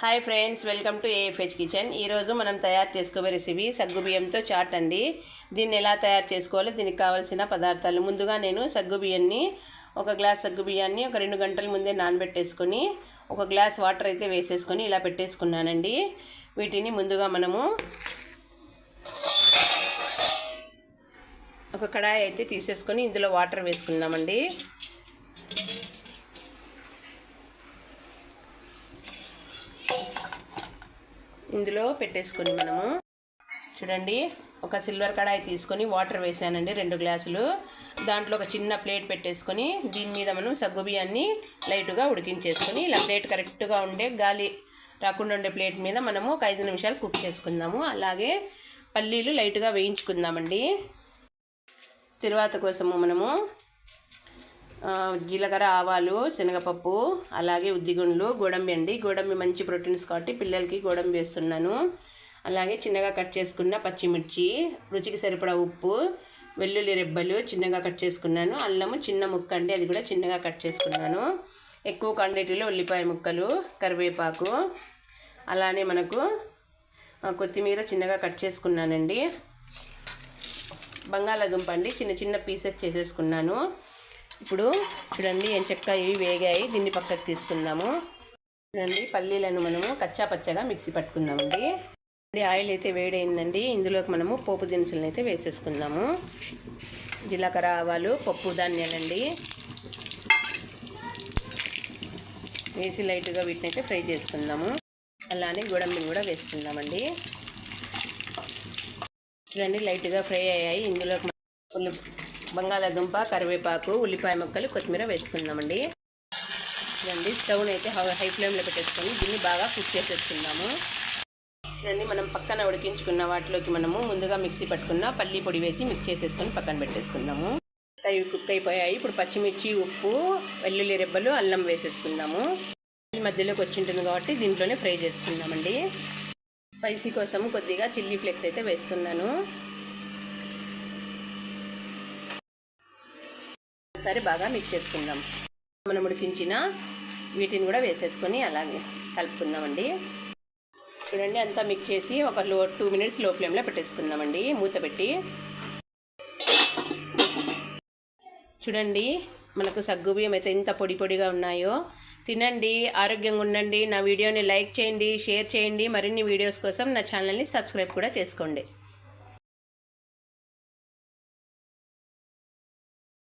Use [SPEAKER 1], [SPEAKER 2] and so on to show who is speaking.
[SPEAKER 1] Hi friends welcome to AFH kitchen ఈరోజు మనం తయారు చేసుకోవే రెసిపీ సగ్గు బియ్యంతో చాట్ అండి దీన్ని ఎలా తయారు చేసుకోవాలో? దీనికి కావాల్సిన పదార్థాలు. ముందుగా నేను సగ్గు బియ్యాన్ని ఒక గ్లాస్ సగ్గు బియ్యాన్ని ఒక రెండు గంటల ముందే నానబెట్టేసుకొని ఒక గ్లాస్ వాటర్ అయితే వేసేసుకొని ఇలా పెట్టేసుకున్నానండి. వీటిని ముందుగా మనము ఒక కడాయి అయితే తీసేసుకొని ఇందులో వాటర్ వేసుకుందామండి. ఇందులో పెట్టేసుకొని మనము చూడండి ఒక సిల్వర్ కడాయి తీసుకొని వాటర్ వేసానండి రెండు గ్లాసులు. దాంట్లో ఒక చిన్న ప్లేట్ పెట్టేసుకొని దీని మీద మనం సగ్గు బియ్యాన్ని లైట్గా ఉడికించేసుకొని ఇలా ప్లేట్ కరెక్ట్గా ఉండే గాలి రాకుండా ఉండే ప్లేట్ మీద మనము ఒక ఐదు నిమిషాలు కుక్ చేసుకుందాము. అలాగే పల్లీలు లైట్గా వేయించుకుందామండి. తరువాత కోసము మనము జీలకర్ర ఆవాలు శనగపప్పు అలాగే ఉద్దిగుండ్లు గోడంబి అండి. గోడంబి మంచి ప్రోటీన్స్ కాబట్టి పిల్లలకి గోడంబి వేస్తున్నాను. అలాగే చిన్నగా కట్ చేసుకున్న పచ్చిమిర్చి రుచికి సరిపడా ఉప్పు వెల్లుల్లి రెబ్బలు చిన్నగా కట్ చేసుకున్నాను. అల్లము చిన్న ముక్క అండి అది కూడా చిన్నగా కట్ చేసుకున్నాను. ఎక్కువ క్వాంటిటీలో ఉల్లిపాయ ముక్కలు కరివేపాకు అలానే మనకు కొత్తిమీర చిన్నగా కట్ చేసుకున్నానండి. బంగాళాదుంప అండి చిన్న చిన్న పీసెస్ చేసేసుకున్నాను. ఇప్పుడు చూడండి ఏం చెక్క ఇవి వేగాయి. దీన్ని పక్కకు తీసుకుందాము. చూడండి పల్లీలను మనము కచ్చా పచ్చగా మిక్సీ పట్టుకుందామండి. ఇప్పుడు ఆయిల్ అయితే వేడైందండి. ఇందులోకి మనము పోపు దినుసులను అయితే వేసేసుకుందాము. జీలకర్ర ఆవాలు పప్పు ధాన్యాలండి. వేసి లైట్గా వీటిని అయితే ఫ్రై చేసుకుందాము. అలానే గోడంబిని కూడా వేసుకుందామండి. చూడండి లైట్గా ఫ్రై అయ్యాయి. ఇందులోకి ఉల్లి బంగాళాదుంప కరివేపాకు ఉల్లిపాయ ముక్కలు కొత్తిమీర వేసుకుందామండి. ఇదండి స్టవ్ని అయితే హై ఫ్లేమ్లో పెట్టేసుకొని దీన్ని బాగా కుక్ చేసేసుకుందాము ఇదండి మనం పక్కన ఉడికించుకున్న వాటిలోకి మనము ముందుగా మిక్సీ పట్టుకున్న పల్లి పొడి వేసి మిక్స్ చేసేసుకొని పక్కన పెట్టేసుకుందాము. అవి కుక్ అయిపోయాయి. ఇప్పుడు పచ్చిమిర్చి ఉప్పు వెల్లుల్లి రెబ్బలు అల్లం వేసేసుకుందాము. ఈ మధ్యలోకి వచ్చి ఉంటుంది కాబట్టి దీంట్లోనే ఫ్రై చేసుకుందామండి. స్పైసీ కోసం కొద్దిగా చిల్లీ ఫ్లేక్స్ అయితే వేస్తున్నాను. ఒకసారి బాగా మిక్స్ చేసుకుందాం. మనం ఉడికించిన వీటిని కూడా వేసేసుకొని అలాగే కలుపుకుందామండి. చూడండి అంతా మిక్స్ చేసి ఒక లో టూ మినిట్స్లో ఫ్లేమ్లో పెట్టేసుకుందామండి. మూత పెట్టి. చూడండి మనకు సగ్గు బియ్యం అయితే ఎంత పొడి పొడిగా ఉన్నాయో. తినండి ఆరోగ్యంగా ఉండండి. నా వీడియోని లైక్ చేయండి షేర్ చేయండి. మరిన్ని వీడియోస్ కోసం నా ఛానల్ని సబ్స్క్రైబ్ కూడా చేసుకోండి.